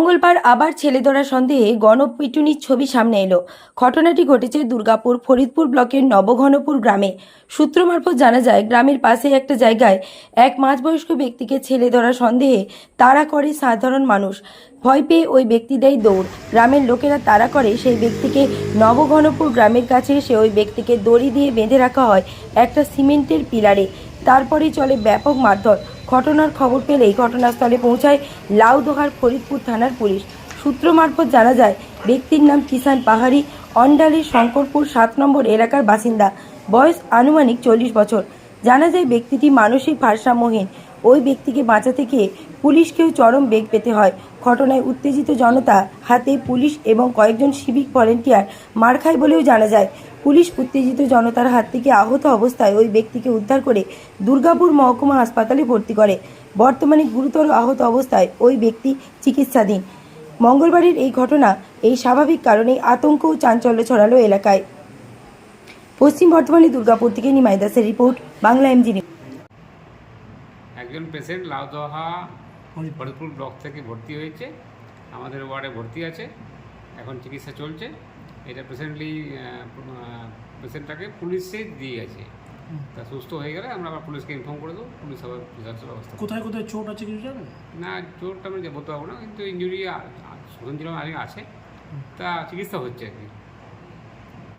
মঙ্গলবার আবার ছেলে ধরা সন্দেহে গণপিটুনির ছবি সামনে এলো। ঘটনাটি ঘটেছে দুর্গাপুর ফরিদপুর ব্লকের নবঘনপুর গ্রামে। সূত্র মারফত জানা যায়, গ্রামের পাশে একটা জায়গায় এক মাঝবয়স্ক ব্যক্তিকে ছেলে ধরা সন্দেহে তাড়া করে সাধারণ মানুষ। ভয় পেয়ে ওই ব্যক্তি দেয় দৌড়। গ্রামের লোকেরা তাড়া করে সেই ব্যক্তিকে। নবঘনপুর গ্রামের কাছে এসে ওই ব্যক্তিকে দড়ি দিয়ে বেঁধে রাখা হয় একটা সিমেন্টের পিলারে। তারপরেই চলে ব্যাপক মারধর। ঘটনার খবর পেলেই ঘটনাস্থলে পৌঁছায় লাউদোহার ফরিদপুর থানার পুলিশ। সূত্র মারফত জানা যায়, ব্যক্তির নাম কিষান পাহাড়ি অন্ডালের শঙ্করপুর সাত নম্বর এলাকার বাসিন্দা। বয়স আনুমানিক চল্লিশ বছর। জানা যায়, ব্যক্তিটি মানসিক ভারসাম্যহীন। ওই ব্যক্তিকে বাঁচাতে গিয়ে পুলিশকেও চরম বেগ পেতে হয়। ঘটনায় উত্তেজিত জনতা হাতে পুলিশ এবং কয়েকজন সিভিক ভলেন্টিয়ার মার খায় বলেও জানা যায়। পুলিশ উত্তেজিত জনতার হাত থেকে আহত অবস্থায় ওই ব্যক্তিকে উদ্ধার করে দুর্গাপুর মহকুমা হাসপাতালে ভর্তি করে। বর্তমানে গুরুতর আহত অবস্থায় ওই ব্যক্তি চিকিৎসাধীন। মঙ্গলবারের এই ঘটনা এই স্বাভাবিক কারণেই আতঙ্ক ও চাঞ্চল্য ছড়ালো এলাকায়। পশ্চিম বর্ধমানে দুর্গাপুর থেকে নিমাই দাসের রিপোর্ট, বাংলা এমজি। একজন পেশেন্ট লাউদহা ফরিদপুর ব্লক থেকে ভর্তি হয়েছে। আমাদের ওয়ার্ডে ভর্তি আছে। এখন চিকিৎসা চলছে। এটা পেশেন্টলি পেশেন্টটাকে পুলিশে দিয়ে গেছে তা সুস্থ হয়ে গেলে আমরা আবার পুলিশকে ইনফর্ম করে দেবো পুলিশ আবার ব্যবস্থা কোথায় কোথায় চোট আছে কিছু জানেন? না চোটটা আমি বলতে পারব না কিন্তু ইঞ্জুরি স্বতন্ত্র আগে আছে। তা চিকিৎসা হচ্ছে আর কি।